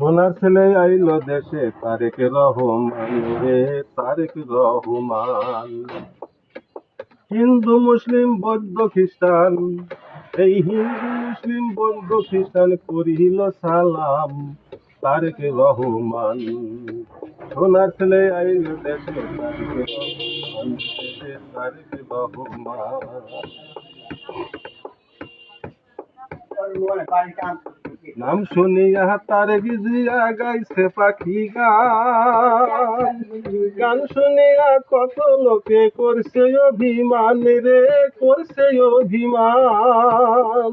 সোনার ছেলে আইলো দেশে, তারেক রহমান রে তারেক রহমান। হিন্দু, মুসলিম, বৌদ্ধ, খ্রিস্টান, এই হিন্দু, মুসলিম, বৌদ্ধ, খ্রিস্টান করিল সালাম তারেক রহমান। সোনার ছেলে আইলো দেশে, তারেক রহমান নাম শুনিয়া তার গিজিয়া গাইছে পাখি গান। গান শুনিয়া কত লোকে করছে অভিমান রে, করছে অভিমান।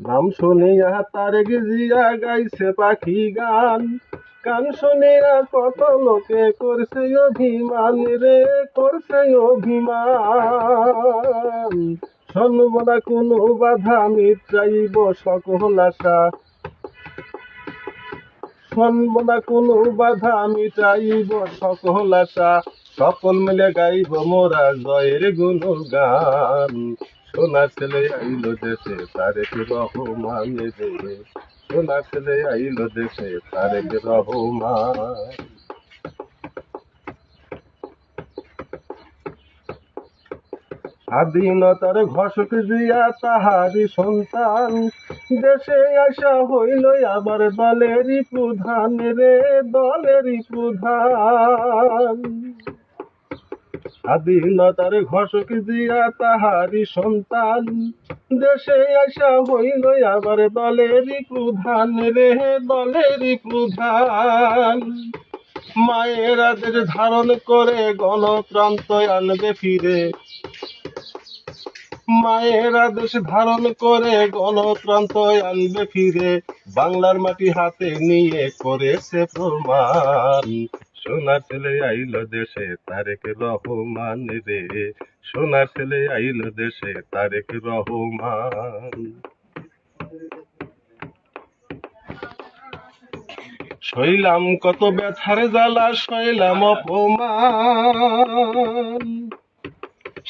নাম শুনিয়া তার গিজিয়া গাইছে পাখি গান। গান শুনিয়া কত লোকে করছে অভিমান রে, করছে অভিমান। সন্বনা কোনো বাধা মিটাইব সকল আশা। সন্বনা কোনো বাধা মিটাইব সকল আশা। সকল মিলে গাইব মোরা জয়ের গুণ গান সোনা ছেলে আইলো দেশে, তারেক রহমান রে সোনার ছেলে আইলো দেশে, তারেক রহমান। স্বাধীনতার ঘোষক দিয়া তাহারি সন্তান। দেশে আসা হইল আবার দলেরই প্রধান রে দলেরই প্রধান। স্বাধীনতার ঘোষক দিয়া তাহারি সন্তান। দেশে আসা হইল আবার দলেরই প্রধান রে দলেরই প্রধান। মায়ের আদেশ ধারণ করে গণপ্রান্ত আনবে ফিরে। মায়ের আদেশ ধারণ করে গণপ্রান্ত আনবে ফিরে। বাংলার মাটি হাতে নিয়ে করেছে প্রমাণ। সোনার ছেলে আইল দেশে, তারেক রহমান রে। সোনার ছেলে আইল দেশে, তারেক রহমান। শৈলাম কত ব্যথার জ্বালা শৈলাম অপমান।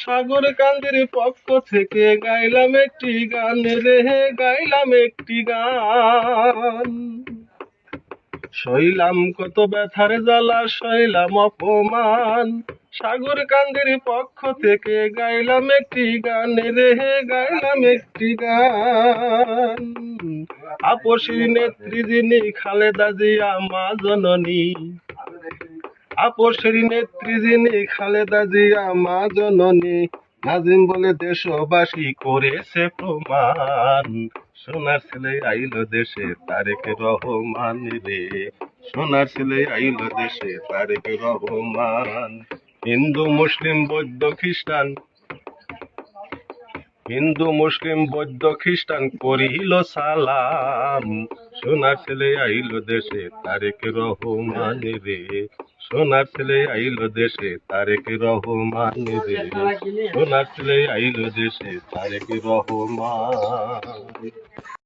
সাগর কান্দের পক্ষ থেকে গাইলাম একটি গান, রে গাইলাম একটি গান। শৈলাম কত ব্যথার জ্বালা শৈলাম অপমান। সাগর কান্দের পক্ষ থেকে গাইলাম একটি গান, রে গাইলাম একটি গান। আপসীর নেত্রী যিনি খালেদা জিয়া, মা জননী। আপসের নেত্রী যিনি খালেদা জিয়া, মা জননী। নাজিম বলে দেশবাসী করেছে প্রমাণ। সোনার ছেলে আইল দেশে, তারেক রহমান রে। সোনার ছেলে আইল দেশে, তারেক রহমান। হিন্দু, মুসলিম, বৌদ্ধ, খ্রিস্টান হিন্দু, মুসলিম, বৌদ্ধ, খ্রিস্টান করিল সালাম। সোনার ছেলে আইল দেশে, তারেক রহমান রে। সোনার ছেলে আইল দেশে, তারেক রহমান রে। সোনার ছেলে আইল দেশে, তারেক রহমান